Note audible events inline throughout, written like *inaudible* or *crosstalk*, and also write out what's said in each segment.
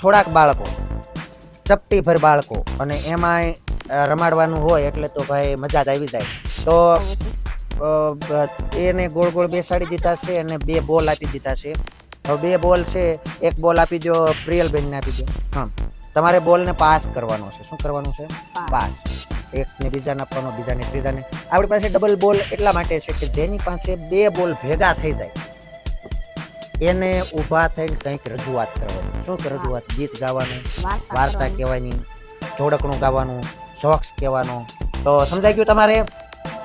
થોડાક બાળકો ચપટી ભર બાળકો અને એમાંય રમાડવાનું હોય એટલે તો ભાઈ મજા જ આવી જાય. તો એને ગોળ ગોળ બેસાડી દીધા છે અને બે બોલ આપી દીધા છે. હવે બે બોલ છે એક બોલ આપી દો પ્રિયલબેનને આપી દો. હા તમારે બોલને પાસ કરવાનો છે. શું કરવાનું છે? પાસ. એકને બીજાને આપવાનો બીજાને ત્રીજાને. આપણી પાસે ડબલ બોલ એટલા માટે છે કે જેની પાસે બે બોલ ભેગા થઈ જાય. એને ઊભા થઈને કંઈક રજૂઆત કરવાની. શું કે રજૂઆત? ગીત ગાવાનું વાર્તા કહેવાની જોડકણું ગાવાનું શોખ્સ કહેવાનો. તો સમજાઈ ગયું તમારે?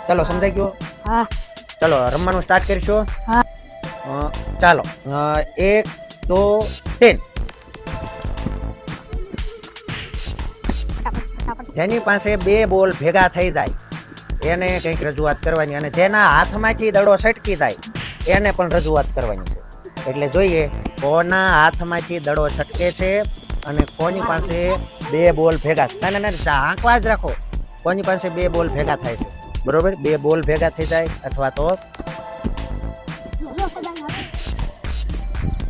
ચાલો સમજાઈ ગયું? ચલો રમવાનું સ્ટાર્ટ કરીશું. ચાલો. એક દો તીન જેની પાસે બે બોલ ભેગા થઈ જાય એને કંઈક રજૂઆત કરવાની અને જેના હાથમાંથી દડો છટકી જાય એને પણ રજૂઆત કરવાની છે. એટલે જોઈએ, કોના હાથમાંથી દડો છટકે છે અને કોની પાસે બે બોલ ભેગા ના ના ના ઝાંકવા જ રાખો. કોની પાસે બે બોલ ભેગા થાય છે. બરોબર? બે બોલ ભેગા થઈ જાય અથવા તો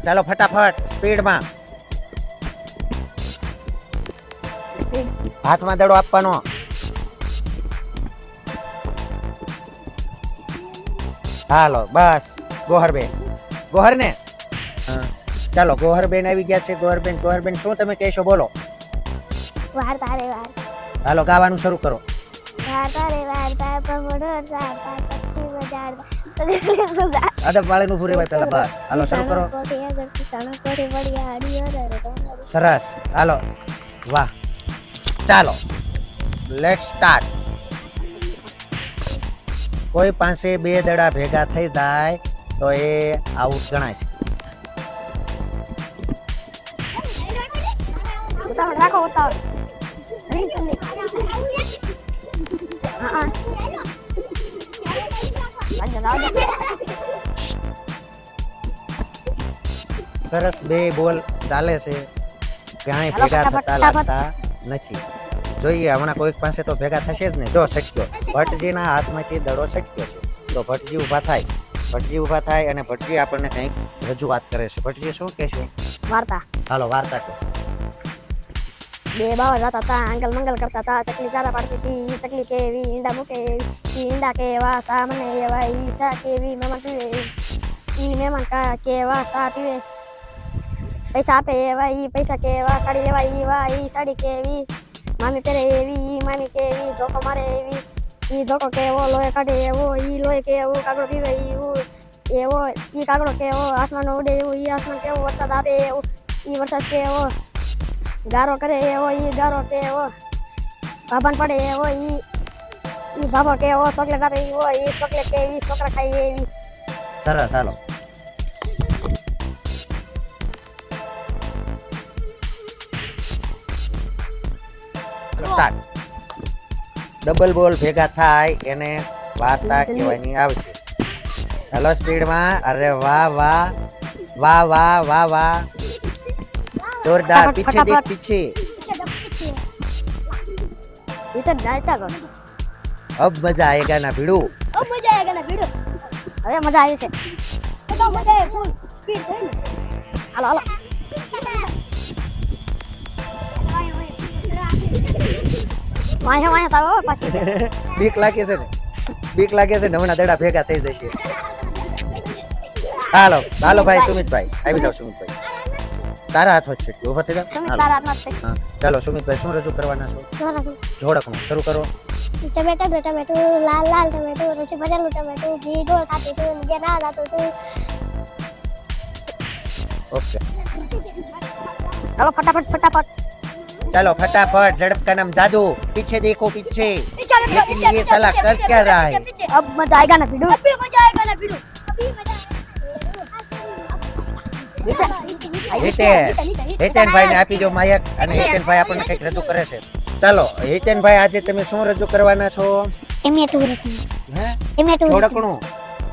ચાલો ફટાફટ, સ્પીડમાં. હાથમાં દડો આપવાનો. હાલો, બસ. ગોહરબેન ગોહર ને. ચાલો ગોહરબેન આવી ગયા છે. ગોહરબેન ગોહરબેન શું તમે કહેશો? બોલો. વાર તારે વાર. હાલો ગાવાનું શરૂ કરો. વાર્તા રે પ્રભુનો પગડો સાતા શક્તિ બજાર અદબ વાળીનું પૂરે ભાઈ પેલા બસ હાલો શરૂ કરો. સરસ. હાલો. વાહ. ચાલો. લેટ સ્ટાર્ટ કોઈ પાસે બે દડા ભેગા થઈ જાય તો એ આઉટ ગણાય છે. ઉતાવળ રાખો ઉતાવળ જલ્દી જલ્દી હા વાંચો લાવજો સરસ બે બોલ ચાલે છે. ક્યાંય ભેગા થતા લાગતા નથી. જોઈએ હમણાં કોઈક પાસે તો ભેગા થશે જ ને. જો છટક્યો ભટ્ટજીના હાથમાંથી દડો છટક્યો છે. તો ભટ્ટજી ઊભા થાય. ભટ્ટજી ઊભા થાય અને ભટ્ટજી આપણને કંઈક રજૂઆત કરે છે. ભટ્ટજી શું કહેશે? વાર્તા. હાલો વાર્તા કહો. બે બાવા જતા હતા અંકલ મંગલ કરતા હતા ચકલી ચારા પાડતી હતી ચકલી કેવી ઈંડા મૂકે એવી ઈંડા કેવા સામને એવા ઈ સા કેવી મહેમાન પીવે. ઈ મહેમાન કા કેવા સા પીવે પૈસા આપે એવા ઈ પૈસા કેવા સાડી લેવા ઈ વા ઈ સાડી કેવી મામી પહેરે એવી ઈ મામી કેવી ધોકો મારે એવી ઈ ધોકો કેવો લોહે કાઢે એવો ઈ લોહે કેવો કાગડો પીવે ઈ એવો ઈ કાગડો કેવો આસમાન ઉડે એવું ઈ આસમાન કેવો વરસાદ આપે એવું ઈ વરસાદ કેવો ગારો કરે એવો ઈ ગારો કેવો ભાભાન પડે એવો ઈ. ઈ ભાભો કેવો ચોકલેટ આપે એવો ઈ ચોકલેટ કેવી છોકરા ખાઈ એવી. સરસ ચાલો સ્ટાર્ટ ડબલ બોલ ભેગા થાય એને વાર્તા કહેવાની આવશે. હેલો સ્પીડમાં અરે વાહ વાહ. વાહ વાહ વાહ વાહ. જોરદાર પીછે દેખ. પીછે. ઈ તો જાયતા કરો અબ મજા આયેગા ના ભીડુ. ઓ મજા આવે ને ભીડો. હવે મજા આવી છે. તો મજા આવે ફૂલ સ્પીડ થઈ ને. હાલો હાલો. વાંહે વાંહે સાવ પાછી. *laughs* બીક લાગે છે ને. બીક લાગે છે ને હમણાં દડા ભેગા થઈ જશે. હાલો હાલો ભાઈ સુમિતભાઈ. આવી જાઓ સુમિતભાઈ. તારા હાથ વચ્ચે ઉભા થઈ જાઓ તમે હાલો. તારા હાથમાં જ છે હા ચાલો સુમિતભાઈ શું રજૂ કરવાના છો જોડકનું શરૂ કરો ટમેટો ટમેટો લાલ લાલ ટમેટો રસી ભરેલું ટમેટો ઘી ગોળ ખાતું તું નીચે ના જાતું તું ઓકે ચાલો ફટાફટ ફટાફટ ચાલો फटाफट झड़प का नाम जादू पीछे देखो पीछे लेकिन ये साला कर क्या रहा है अब मजा आएगा ना भिड़ू अभी मजा आएगा ना भिड़ू अभी मजा હિતેન હિતેનભાઈ ને આપી દો માયક અને હિતેનભાઈ આપણને કંઈક રજૂ કરે છે. ચાલો હિતેનભાઈ આજે તમે શું રજૂ કરવાના છો? ટમેટો હે? જોડકણું?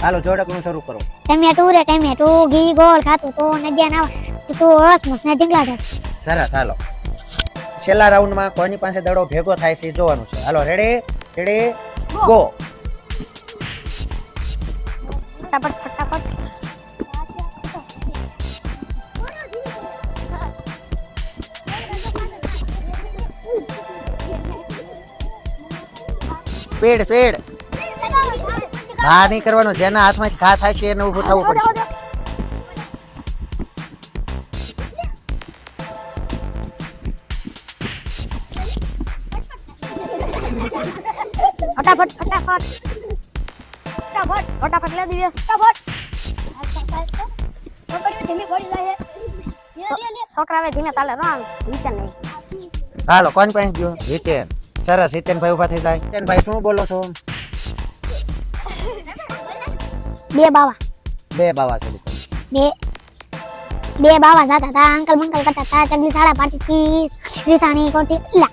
હાલો જોડકણું શરૂ કરો. ટમેટો રે ટમેટો ઘી ગોળ ખાતું તો નજ્યા ના તો તો રસ ને ઢીંગલા ઢસ. સરસ હાલો. છેલ્લા રાઉન્ડમાં કોની પાસે દડો ભેગો થાય છે જોવાનું છે. હાલો રેડી? રેડી? ગો. ફટાફટ ફટાફટ. સ્પીડ સ્પીડ ઘા નહીં કરવાનો જેના હાથમાં ઘા થાય છે એને ઊભું થવું પડશે. ફટાફટ ફટાફટ. ફટાફટ ફટાફટ લે દિવ્યેશ ફટાફટ. છોકરા ધીમે તાલે રંગ રીતે નહીં. હાલો કોણ પાસે ગયો? હિતેન સરસ હિતેનભાઈ ઊભા થઈ જાય. હિતેનભાઈ શું બોલો છો? બે બાવા. બે બાવા છે બે બે બાવા જાતા હતા અંકલ મંકલ કરતા હતા ચગલી સાડા પાટી થી રીસાણી કોટી લા.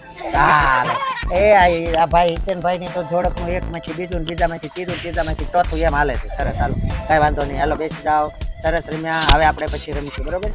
એ આ ભાઈ હિતેનભાઈ ની તો જોડકનું એક માંથી બીજું બીજા માંથી ત્રીજું ત્રીજામાંથી ચોથું એમ હાલે છે. સરસ હાલો. કઈ વાંધો નહીં. હાલો બેસી જાઓ. સરસ રમ્યા. હવે આપણે પછી રમીશું બરોબર?